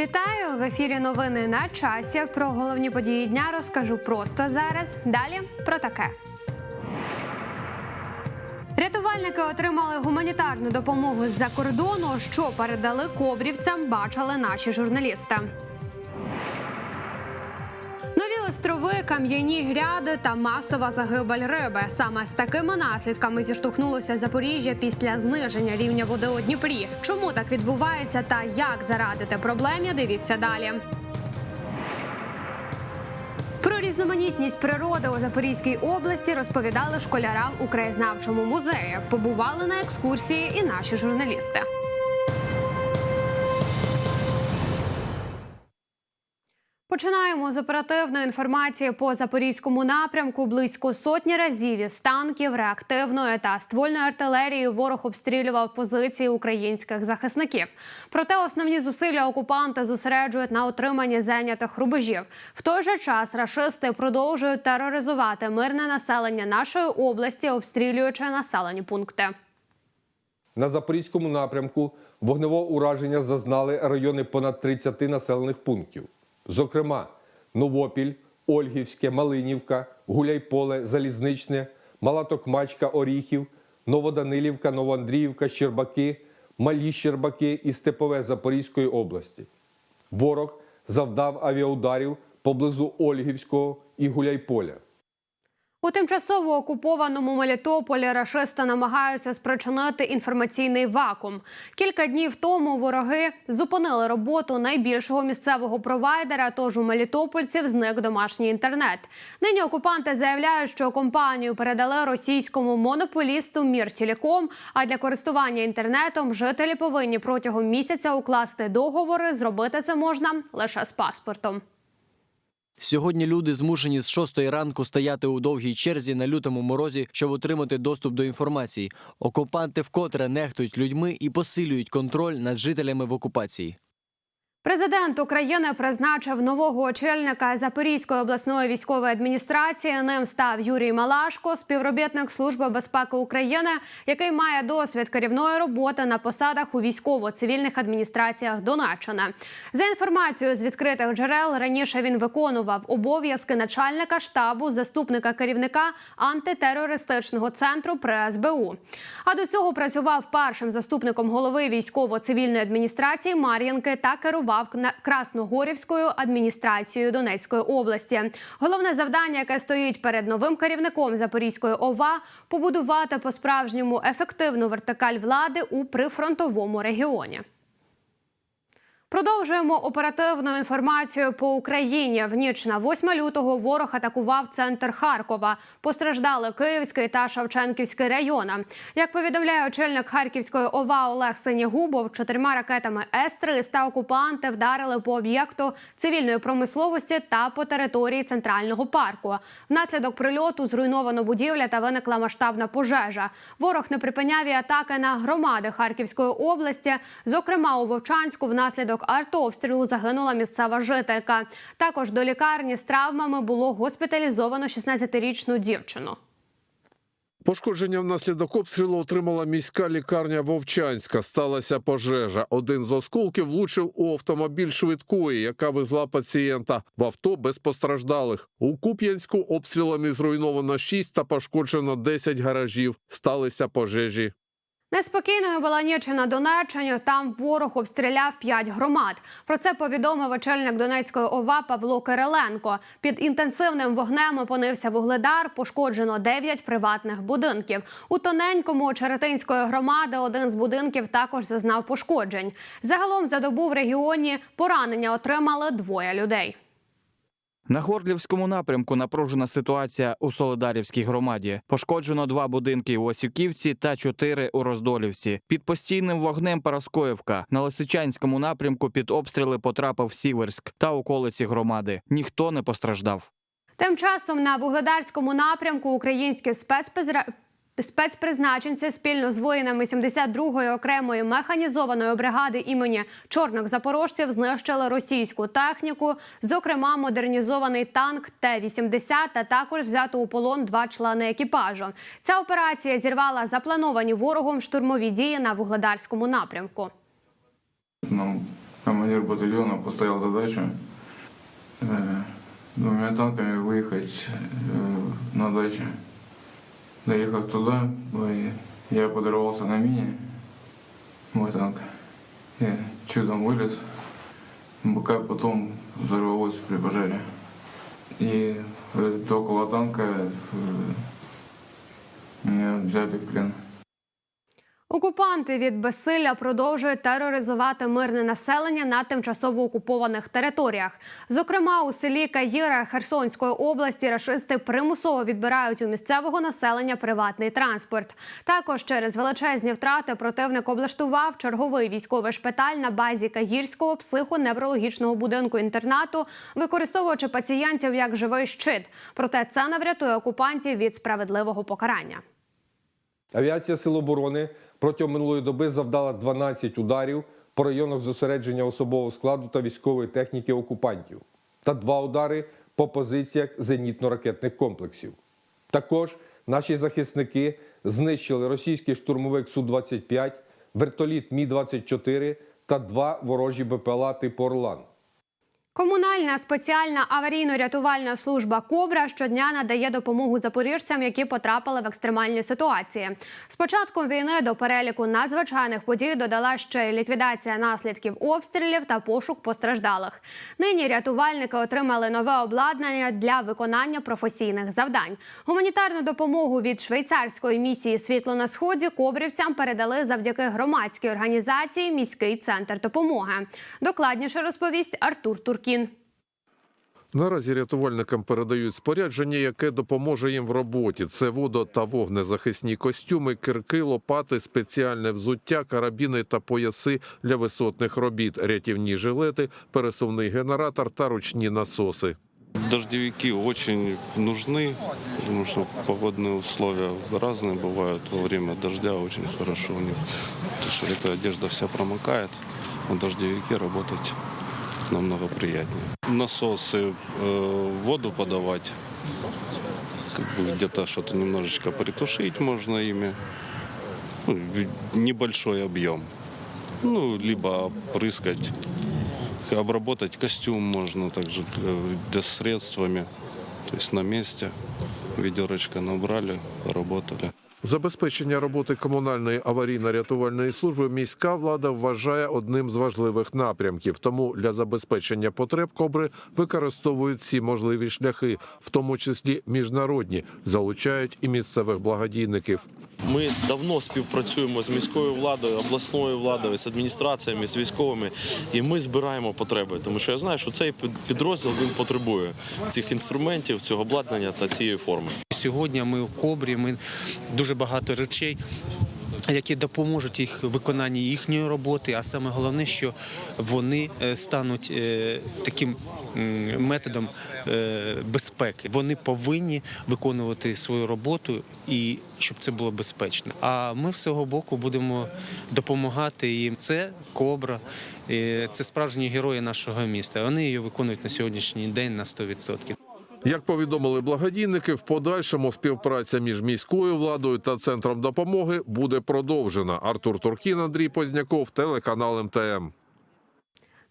Вітаю в ефірі. Новини на часі. Про головні події дня розкажу просто зараз. Далі про таке. Рятувальники отримали гуманітарну допомогу з-за кордону, що передали кобрівцям, бачили наші журналісти. Острови, кам'яні гряди та масова загибель риби. Саме з такими наслідками зіштовхнулося Запоріжжя після зниження рівня води у Дніпрі. Чому так відбувається та як зарадити проблемі? Дивіться далі. Про різноманітність природи у Запорізькій області розповідали школярам у краєзнавчому музеї. Побували на екскурсії і наші журналісти. Починаємо з оперативної інформації по запорізькому напрямку. Близько сотні разів із танків, реактивної та ствольної артилерії ворог обстрілював позиції українських захисників. Проте основні зусилля окупанти зосереджують на отриманні зайнятих рубежів. В той же час рашисти продовжують тероризувати мирне населення нашої області, обстрілюючи населені пункти. На запорізькому напрямку вогневого ураження зазнали райони понад 30 населених пунктів. Зокрема, Новопіль, Ольгівське, Малинівка, Гуляйполе, Залізничне, Малатокмачка, Оріхів, Новоданилівка, Новоандріївка, Щербаки, Малі Щербаки і Степове Запорізької області. Ворог завдав авіаударів поблизу Ольгівського і Гуляйполя. У тимчасово окупованому Мелітополі рашисти намагаються спричинити інформаційний вакуум. Кілька днів тому вороги зупинили роботу найбільшого місцевого провайдера. Тож у мелітопольців зник домашній інтернет. Нині окупанти заявляють, що компанію передали російському монополісту Міртелеком. А для користування інтернетом жителі повинні протягом місяця укласти договори. Зробити це можна лише з паспортом. Сьогодні люди змушені з шостої ранку стояти у довгій черзі на лютому морозі, щоб отримати доступ до інформації. Окупанти вкотре нехтують людьми і посилюють контроль над жителями в окупації. Президент України призначив нового очільника Запорізької обласної військової адміністрації. Ним став Юрій Малашко, співробітник Служби безпеки України, який має досвід керівної роботи на посадах у військово-цивільних адміністраціях Донеччини. За інформацією з відкритих джерел, раніше він виконував обов'язки начальника штабу, заступника керівника антитерористичного центру при СБУ. А до цього працював першим заступником голови військово-цивільної адміністрації Мар'їнки та керував на- Красногорівською адміністрацією Донецької області. Головне завдання, яке стоїть перед новим керівником Запорізької ОВА, побудувати по-справжньому ефективну вертикаль влади у прифронтовому регіоні. Продовжуємо оперативну інформацію по Україні. В ніч на 8 лютого ворог атакував центр Харкова. Постраждали Київський та Шевченківський райони. Як повідомляє очільник Харківської ОВА Олег Синігубов, чотирма ракетами С-300 окупанти вдарили по об'єкту цивільної промисловості та по території центрального парку. Внаслідок прильоту зруйновано будівля та виникла масштабна пожежа. Ворог не припиняв і атаки на громади Харківської області. Зокрема, у Вовчанську внаслідок артобстрілу загинула місцева жителька. Також до лікарні з травмами було госпіталізовано 16-річну дівчину. Пошкодження внаслідок обстрілу отримала міська лікарня Вовчанська. Сталася пожежа. Один з осколків влучив у автомобіль швидкої, яка везла пацієнта. В авто без постраждалих. У Куп'янську обстрілами зруйновано 6 та пошкоджено 10 гаражів. Сталися пожежі. Неспокійною була ніч на Донеччині. Там ворог обстріляв п'ять громад. Про це повідомив очільник Донецької ОВА Павло Кириленко. Під інтенсивним вогнем опинився вугледар. Пошкоджено дев'ять приватних будинків. У тоненькому Черетинської громади один з будинків також зазнав пошкоджень. Загалом за добу в регіоні поранення отримали двоє людей. На Горлівському напрямку напружена ситуація у Солидарівській громаді. Пошкоджено два будинки у Осівківці та чотири у Роздолівці. Під постійним вогнем Параскоївка. На Лисичанському напрямку під обстріли потрапив Сіверськ та околиці громади. Ніхто не постраждав. Тим часом на вугледарському напрямку українські спецпезра... спецпризначенці спільно з воїнами 72-ї окремої механізованої бригади імені чорних запорожців знищили російську техніку, зокрема модернізований танк Т-80, та також взято у полон два члени екіпажу. Ця операція зірвала заплановані ворогом штурмові дії на вугледарському напрямку. Нам командир батальона поставил задачу э, двумя танками выехать э, на дачу. Доехав туда, ой, я подорвался на мине, мой танк. Я чудом вылез, БК потом взорвалось при пожаре. И э, около танка э, меня взяли в плен. Окупанти від безсилля продовжують тероризувати мирне населення на тимчасово окупованих територіях. Зокрема, у селі Каїра Херсонської області рашисти примусово відбирають у місцевого населення приватний транспорт. Також через величезні втрати противник облаштував черговий військовий шпиталь на базі Каїрського психоневрологічного будинку інтернату, використовуючи пацієнтів як живий щит. Проте це не врятує окупантів від справедливого покарання. Авіація Сил оборони протягом минулої доби завдала 12 ударів по районах зосередження особового складу та військової техніки окупантів та два удари по позиціях зенітно-ракетних комплексів. Також наші захисники знищили російський штурмовик Су-25, вертоліт Мі-24 та два ворожі БПЛА типу Орлан. Комунальна спеціальна аварійно-рятувальна служба Кобра щодня надає допомогу запоріжцям, які потрапили в екстремальні ситуації. З початком війни до переліку надзвичайних подій додала ще й ліквідація наслідків обстрілів та пошук постраждалих. Нині рятувальники отримали нове обладнання для виконання професійних завдань. Гуманітарну допомогу від швейцарської місії Світло на сході кобрівцям передали завдяки громадській організації Міський центр допомоги. Докладніше розповість Артур Туркін. Наразі рятувальникам передають спорядження, яке допоможе їм в роботі. Це водо та вогнезахисні костюми, кирки, лопати, спеціальне взуття, карабіни та пояси для висотних робіт, рятівні жилети, пересувний генератор та ручні насоси. Дождевики очень нужны, потому что погодные условия разные бывают. Во время дождя очень хорошо у них, потому что эта одежда вся промокает, а в дождевике работать намного приятнее. Насосы, э, воду подавать, как бы где-то что-то немножечко притушить можно ими. Ну, небольшой объем. Ну, либо опрыскать обработать костюм можно также э, средствами, то есть на месте. Ведерочко набрали, поработали. Забезпечення роботи комунальної аварійно-рятувальної служби міська влада вважає одним з важливих напрямків. Тому для забезпечення потреб кобри використовують всі можливі шляхи, в тому числі міжнародні, залучають і місцевих благодійників. Ми давно співпрацюємо з міською владою, обласною владою, з адміністраціями, з військовими, і ми збираємо потреби. Тому що я знаю, що цей підрозділ він потребує цих інструментів, цього обладнання та цієї форми. Сьогодні ми у кобрі, ми дуже багато речей. Які допоможуть їх виконанні їхньої роботи, а саме головне, що вони е, стануть е, таким методом е, безпеки. Вони повинні виконувати свою роботу і щоб це було безпечно. А ми з свого боку будемо допомагати їм. Це кобра, це справжні герої нашого міста. Вони її виконують на сьогоднішній день на 100%. Як повідомили благодійники, в подальшому співпраця між міською владою та центром допомоги буде продовжена. Артур Туркін, Андрій Позняков, телеканал МТМ.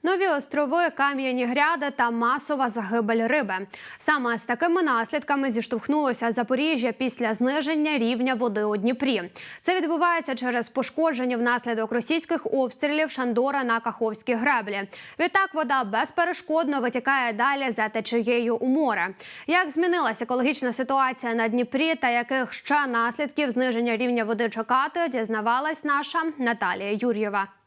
Нові острови, кам'яні гряди та масова загибель риби. Саме з такими наслідками зіштовхнулося Запоріжжя після зниження рівня води у Дніпрі. Це відбувається через пошкодження внаслідок російських обстрілів Шандора на Каховській греблі. Відтак вода безперешкодно витікає далі за течією у море. Як змінилася екологічна ситуація на Дніпрі та яких ще наслідків зниження рівня води чекати, дізнавалась наша Наталія Юр'єва.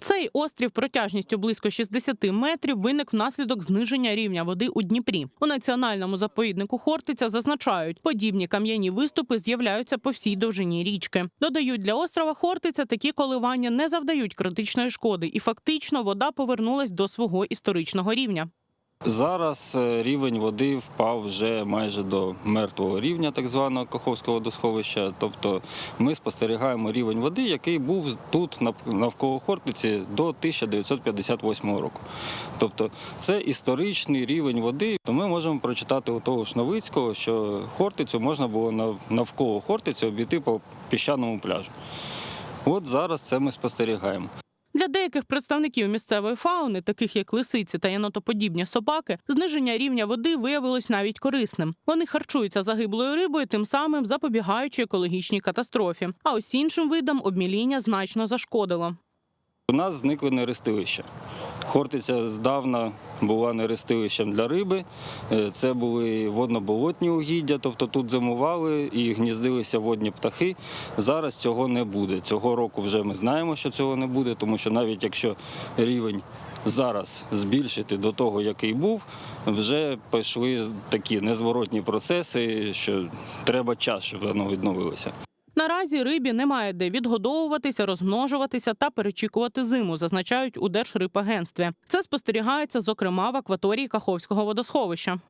Цей острів протяжністю близько 60 метрів виник внаслідок зниження рівня води у Дніпрі. У національному заповіднику Хортиця зазначають, подібні кам'яні виступи з'являються по всій довжині річки. Додають, для острова Хортиця такі коливання не завдають критичної шкоди, і фактично вода повернулась до свого історичного рівня. Зараз е, рівень води впав вже майже до мертвого рівня, так званого Каховського водосховища. Тобто ми спостерігаємо рівень води, який був тут навколо Хортиці до 1958 року. Тобто це історичний рівень води. Ми можемо прочитати у того ж Новицького, що Хортицю можна було навколо Хортиці обійти по піщаному пляжу. От зараз це ми спостерігаємо. Для деяких представників місцевої фауни, таких як лисиці та єнотоподібні собаки, зниження рівня води виявилось навіть корисним. Вони харчуються загиблою рибою, тим самим запобігаючи екологічній катастрофі. А ось іншим видам обміління значно зашкодило. У нас зникли нерестилища. Хортиця здавна була нерестилищем для риби. Е, Це були водноболотні угіддя, тобто тут зимували і гніздилися водні птахи. Зараз цього не буде. Цього року вже ми знаємо, що цього не буде, тому що навіть якщо рівень зараз збільшити до того, який був, вже пішли такі незворотні процеси, що треба час, щоб воно відновилося. Наразі рибі немає де відгодовуватися, розмножуватися та перечікувати зиму, зазначають у Держрибагентстві. Це спостерігається, зокрема, в акваторії Каховського водосховища.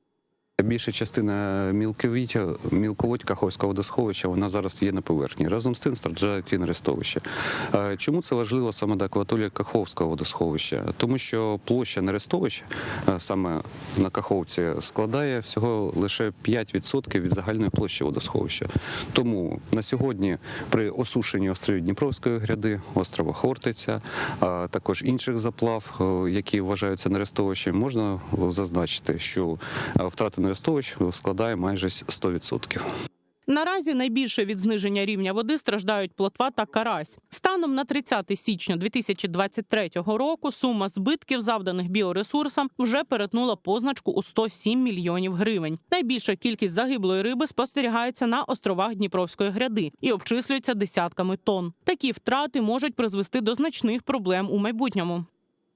Більша частина мілковіддя, мілководь Каховського водосховища, вона зараз є на поверхні. Разом з тим страждають і нерестовища. Е, Чому це важливо саме до акваторії Каховського водосховища? Тому що площа нерестовища е, саме на Каховці складає всього лише 5% від загальної площі водосховища. Тому на сьогодні при осушенні островів Дніпровської гряди, острова Хортиця, а також інших заплав, е, які вважаються нерестовищем, можна зазначити, що е, втрата складає майже 100%. Наразі найбільше від зниження рівня води страждають плотва та карась. Станом на 30 січня 2023 року сума збитків, завданих біоресурсам, вже перетнула позначку у 107 мільйонів гривень. Найбільша кількість загиблої риби спостерігається на островах Дніпровської гряди і обчислюється десятками тонн. Такі втрати можуть призвести до значних проблем у майбутньому.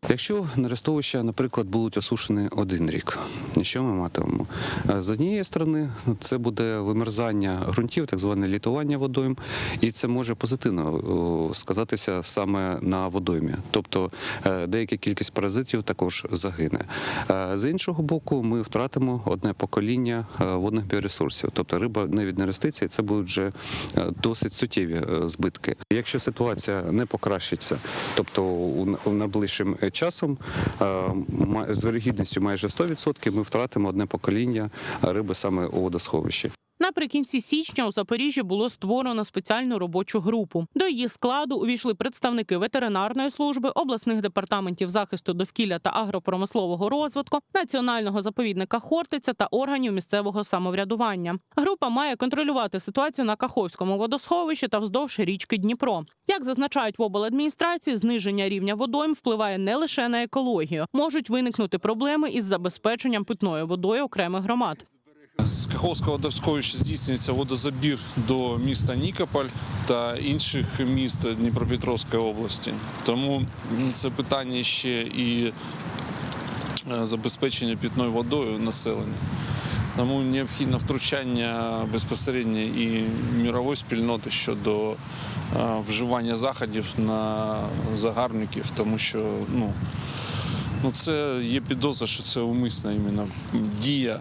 Якщо нерестовища, наприклад, будуть осушені один рік, що ми матимемо? Е, З однієї сторони, це буде вимерзання ґрунтів, так зване літування водойм, і це може позитивно сказатися саме на водоймі. Тобто е, деяка кількість паразитів також загине. Е, З іншого боку, ми втратимо одне покоління е, водних біоресурсів. Тобто риба не віднереститься, і це будуть вже е, досить суттєві е, збитки. Якщо ситуація не покращиться, тобто у н- у найближчим е, часом е, з вірогідністю майже 100% ми втратимо одне покоління риби саме у водосховищі. Наприкінці січня у Запоріжжі було створено спеціальну робочу групу. До її складу увійшли представники ветеринарної служби, обласних департаментів захисту довкілля та агропромислового розвитку, національного заповідника Хортиця та органів місцевого самоврядування. Група має контролювати ситуацію на Каховському водосховищі та вздовж річки Дніпро. Як зазначають в обладміністрації, зниження рівня водойм впливає не лише на екологію, можуть виникнути проблеми із забезпеченням питною водою окремих громад. З Каховського водосховища здійснюється водозабір до міста Нікополь та інших міст Дніпропетровської області. Тому це питання ще і е, забезпечення питною водою населення. Тому необхідне втручання безпосередньо і мірової спільноти щодо е, вживання заходів на загарбників, тому що ну, Ну, це є підозра, що це умисна іменно дія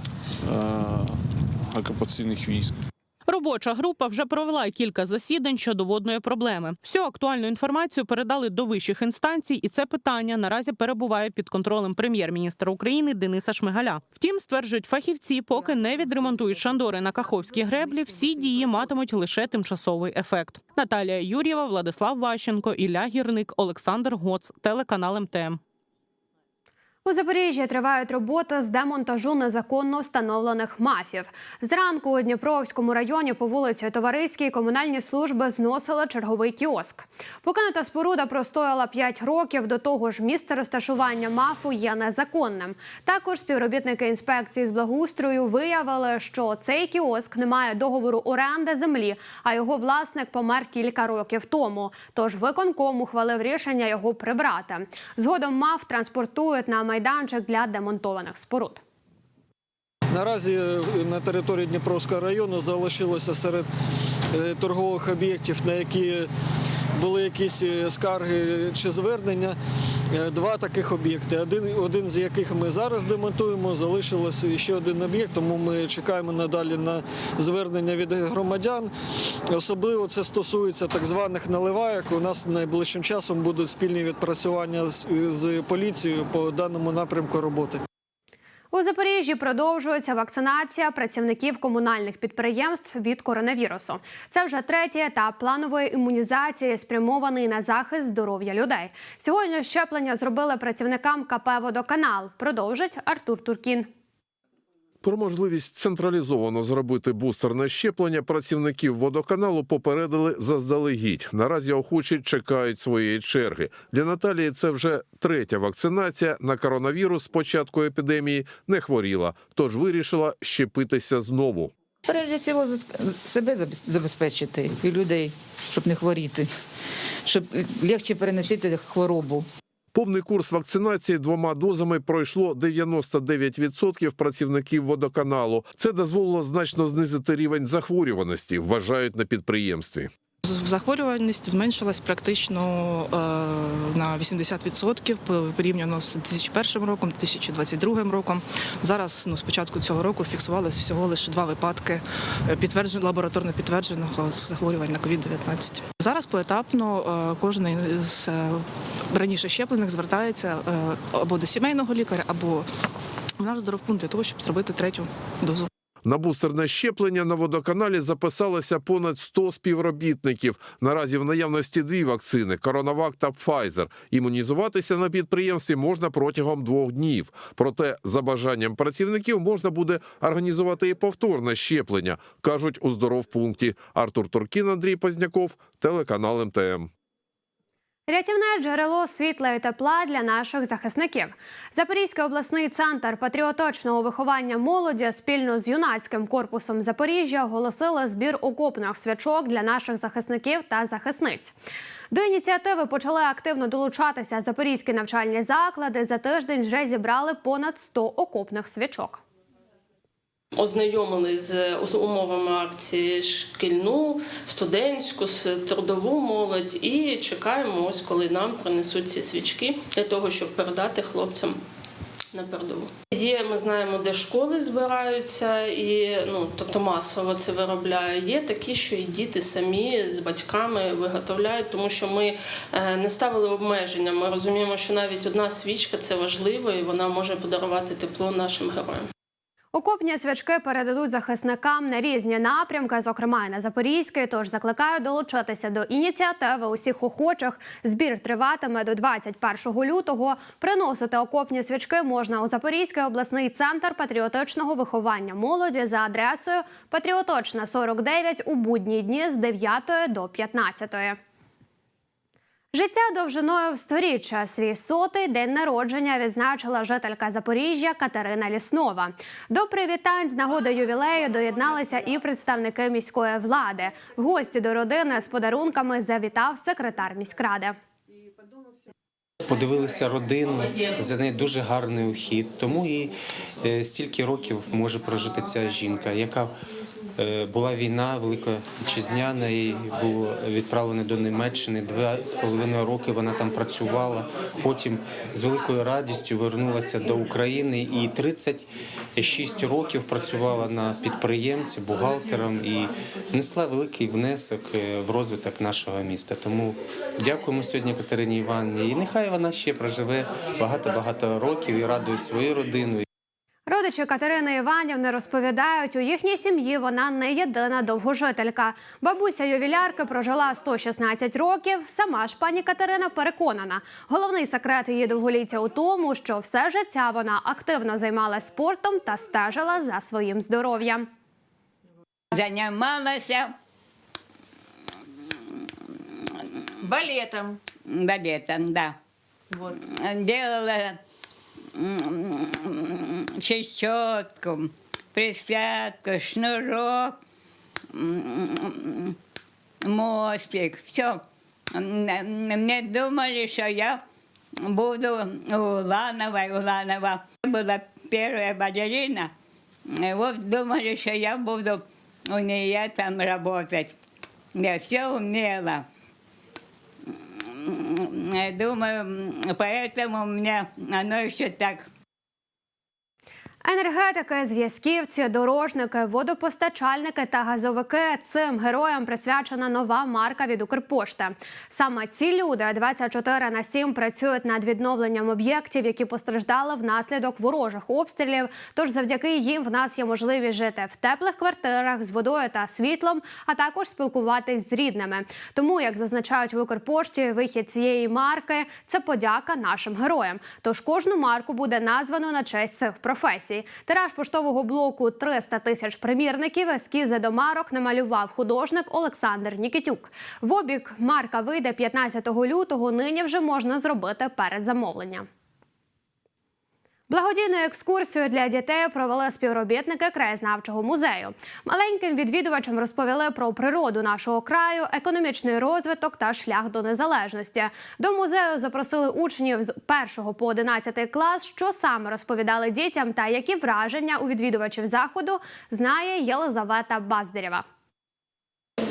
е, окупаційних військ. Робоча група вже провела кілька засідань щодо водної проблеми. Всю актуальну інформацію передали до вищих інстанцій, і це питання наразі перебуває під контролем прем'єр-міністра України Дениса Шмигаля. Втім, стверджують фахівці, поки не відремонтують шандори на Каховській греблі, всі дії матимуть лише тимчасовий ефект. Наталія Юр'єва, Владислав Ващенко, Ілля Гірник, Олександр Гоц, телеканал МТМ. У Запоріжжі тривають роботи з демонтажу незаконно встановлених мафів. Зранку у Дніпровському районі по вулиці Товариській комунальні служби зносили черговий кіоск. Покинута споруда простояла 5 років. До того ж, місце розташування мафу є незаконним. Також співробітники інспекції з благоустрою виявили, що цей кіоск не має договору оренди землі, а його власник помер кілька років тому. Тож виконком ухвалив рішення його прибрати. Згодом МАФ транспортують на майданчик для демонтованих споруд. Наразі е, на території Дніпровського району залишилося серед е, торгових об'єктів, на які були якісь е, скарги чи звернення. е, Два таких об'єкти. Один, один з яких ми зараз демонтуємо, залишилося ще один об'єкт, тому ми чекаємо надалі на звернення від громадян. Особливо це стосується так званих наливайок. У нас найближчим часом будуть спільні відпрацювання з, з поліцією по даному напрямку роботи. У Запоріжжі продовжується вакцинація працівників комунальних підприємств від коронавірусу. Це вже третій етап планової імунізації, спрямований на захист здоров'я людей. Сьогодні щеплення зробили працівникам КП «Водоканал». Продовжить Артур Туркін. Про можливість централізовано зробити бустерне щеплення працівників водоканалу попередили заздалегідь. Наразі охочі чекають своєї черги. Для Наталії це вже третя вакцинація на коронавірус з початку епідемії не хворіла, тож вирішила щепитися знову. Прежде всього себе забез- забезпечити і людей, щоб не хворіти, щоб легше переносити хворобу. Повний курс вакцинації двома дозами пройшло 99% працівників водоканалу. Це дозволило значно знизити рівень захворюваності, вважають на підприємстві. Захворюваність зменшилась практично е, на 80% порівняно з 2001 роком, 2022 роком. Зараз ну, з початку цього року фіксувалось всього лише два випадки е, підтверджень, лабораторно підтвердженого захворювання на COVID-19. Зараз поетапно е, кожен з раніше щеплених звертається або до сімейного лікаря, або в наш здоровпункт для того, щоб зробити третю дозу. На бустерне щеплення на водоканалі записалося понад 100 співробітників. Наразі в наявності дві вакцини – Коронавак та Pfizer. Імунізуватися на підприємстві можна протягом двох днів. Проте за бажанням працівників можна буде організувати і повторне щеплення, кажуть у здоровпункті. Артур Туркін, Андрій Позняков, телеканал МТМ. Рятівне джерело світла і тепла для наших захисників. Запорізький обласний центр патріотичного виховання молоді спільно з юнацьким корпусом Запоріжжя оголосили збір окопних свячок для наших захисників та захисниць. До ініціативи почали активно долучатися запорізькі навчальні заклади. За тиждень вже зібрали понад 100 окопних свічок. Ознайомили з умовами акції шкільну, студентську, трудову молодь і чекаємо, ось коли нам принесуть ці свічки для того, щоб передати хлопцям на передову. Є, ми знаємо, де школи збираються, і ну тобто масово це виробляють. Є такі, що і діти самі з батьками виготовляють, тому що ми е, не ставили обмеження. Ми розуміємо, що навіть одна свічка це важливо, і вона може подарувати тепло нашим героям. Окопні свячки передадуть захисникам на різні напрямки, зокрема і на Запорізький. Тож закликаю долучитися до ініціативи усіх охочих. Збір триватиме до 21 лютого. Приносити окопні свячки можна у Запорізький обласний центр патріотичного виховання молоді за адресою Патріотична 49 у будні дні з 9 до 15. Життя довжиною в сторіччя. Свій сотий день народження відзначила жителька Запоріжжя Катерина Ліснова. До привітань з нагоди ювілею доєдналися і представники міської влади. В гості до родини з подарунками завітав секретар міськради. Подивилися родину, за нею дуже гарний ухід. Тому і е, стільки років може прожити ця жінка, яка була війна велика вітчизняна і було відправлено до Німеччини. Два з половиною роки вона там працювала. Потім з великою радістю вернулася до України і 36 років працювала на підприємці, бухгалтером і внесла великий внесок е, в розвиток нашого міста. Тому дякуємо сьогодні Катерині Івановні. І нехай вона ще проживе багато-багато років і радує свою родину. Родичі Катерини Іванівни розповідають, у їхній сім'ї вона не єдина довгожителька. Бабуся ювілярки прожила 116 років. Сама ж пані Катерина переконана. Головний секрет її довголіття у тому, що все життя вона активно займалася спортом та стежила за своїм здоров'ям. Занималась Балетом. балетом, да. Вот. Делала чечетку, присядка, шнурок, мостик. Все. Мне думали, что я буду Уланова, Уланова. была первая балерина. Вот думали, что я буду у нее там работать. Я все умела. Думаю, поэтому мне оно еще так Енергетики, зв'язківці, дорожники, водопостачальники та газовики цим героям присвячена нова марка від Укрпошти. Саме ці люди 24 на 7 працюють над відновленням об'єктів, які постраждали внаслідок ворожих обстрілів. Тож завдяки їм в нас є можливість жити в теплих квартирах з водою та світлом, а також спілкуватись з рідними. Тому, як зазначають в Укрпошті, вихід цієї марки це подяка нашим героям. Тож кожну марку буде названо на честь цих професій. Тираж поштового блоку 300 тисяч примірників. Ескізи до марок намалював художник Олександр Нікітюк. В обіг марка вийде 15 лютого. Нині вже можна зробити передзамовлення. Благодійну екскурсію для дітей провели співробітники краєзнавчого музею. Маленьким відвідувачам розповіли про природу нашого краю, економічний розвиток та шлях до незалежності. До музею запросили учнів з 1 по 11 клас, що саме розповідали дітям та які враження у відвідувачів заходу знає Єлизавета Баздирєва.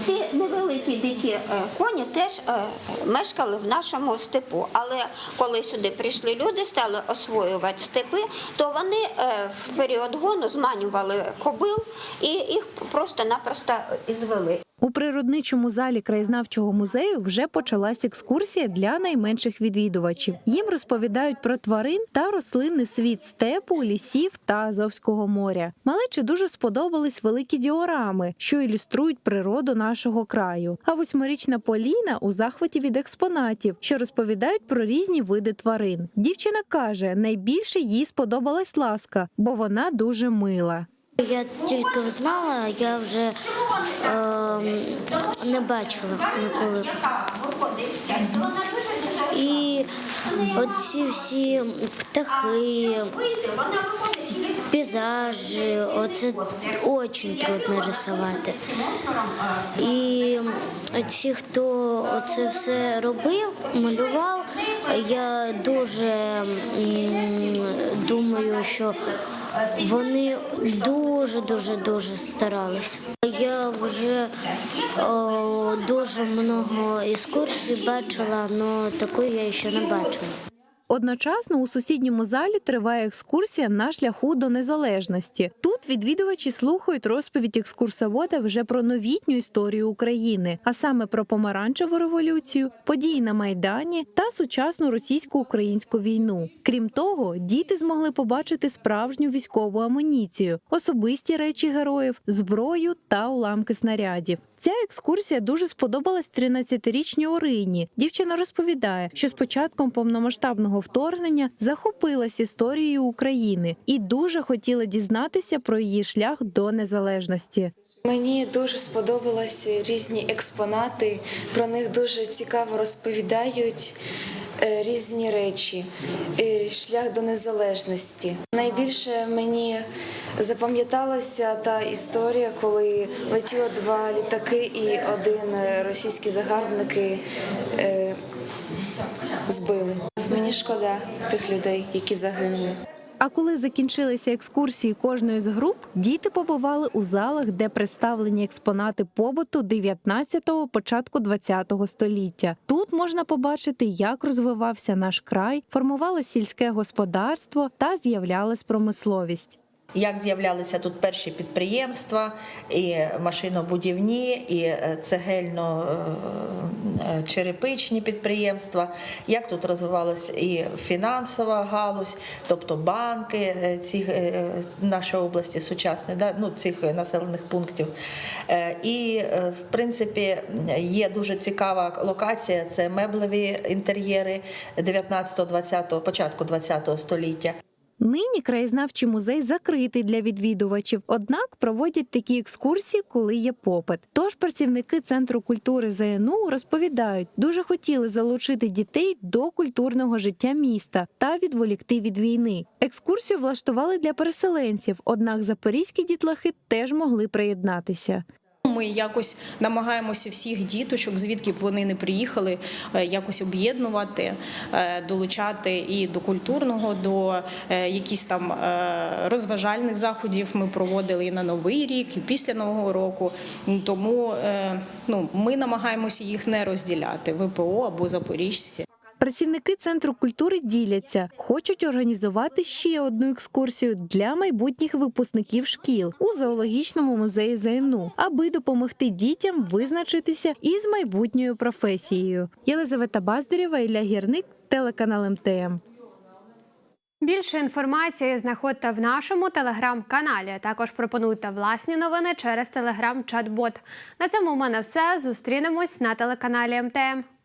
Ці невеликі дикі е, коні теж е, мешкали в нашому степу. Але коли сюди прийшли люди, стали освоювати степи, то вони е, в період гону зманювали кобил і їх просто-напросто ізвели. У природничому залі краєзнавчого музею вже почалась екскурсія для найменших відвідувачів. Їм розповідають про тварин та рослинний світ степу, лісів та Азовського моря. Малечі дуже сподобались великі діорами, що ілюструють природу нашого краю. А восьмирічна Поліна у захваті від експонатів, що розповідають про різні види тварин. Дівчина каже, найбільше їй сподобалась ласка, бо вона дуже мила. Я тільки знала, я вже е, не бачила ніколи. І оці всі птахи, пейзажі, оце дуже трудно рисувати. І ті, хто це все робив, малював, я дуже думаю, що вони дуже дуже дуже старались. Я вже о, дуже багато екскурсій бачила, але такої я ще не бачила. Одночасно у сусідньому залі триває екскурсія на шляху до незалежності. Тут відвідувачі слухають розповідь екскурсовода вже про новітню історію України, а саме про помаранчеву революцію, події на майдані та сучасну російсько-українську війну. Крім того, діти змогли побачити справжню військову амуніцію, особисті речі героїв, зброю та уламки снарядів. Ця екскурсія дуже сподобалась 13-річній Орині. Дівчина розповідає, що з початком повномасштабного вторгнення захопилась історією України і дуже хотіла дізнатися про її шлях до незалежності. Мені дуже сподобались різні експонати. Про них дуже цікаво розповідають різні речі, е, шлях до незалежності. Найбільше мені запам'яталася та історія, коли летіло два літаки, і один російський загарбники е, збили. Мені шкода тих людей, які загинули. А коли закінчилися екскурсії кожної з груп, діти побували у залах, де представлені експонати побуту 19-го, початку 20-го століття. Тут можна побачити, як розвивався наш край, формувалося сільське господарство та з'являлась промисловість. Як з'являлися тут перші підприємства, і машинобудівні, і е, цегельно-черепичні підприємства, як тут розвивалася і фінансова галузь, тобто банки е, е, нашої області сучасної, ну, цих населених пунктів. Е, І, е, в принципі, є дуже цікава локація це меблеві інтер'єри 19-20, початку 20 століття. Нині краєзнавчий музей закритий для відвідувачів, однак проводять такі екскурсії, коли є попит. Тож працівники центру культури ЗНУ розповідають, дуже хотіли залучити дітей до культурного життя міста та відволікти від війни. Екскурсію влаштували для переселенців, однак запорізькі дітлахи теж могли приєднатися. Ми якось намагаємося всіх діточок, звідки б вони не приїхали, е, якось об'єднувати, е, долучати і до культурного, до е, якісь там розважальних заходів. Ми проводили і на новий рік, і після нового року. Тому ну ми намагаємося їх не розділяти ВПО або запоріжці. Працівники центру культури діляться, хочуть організувати ще одну екскурсію для майбутніх випускників шкіл у зоологічному музеї ЗНУ, аби допомогти дітям визначитися із майбутньою професією. Єлизавета Баздарєва, Ілля Гірник, телеканал МТМ. Більше інформації знаходьте в нашому телеграм-каналі. Також пропонуйте власні новини через телеграм-чат-бот. На цьому у мене все. Зустрінемось на телеканалі МТМ.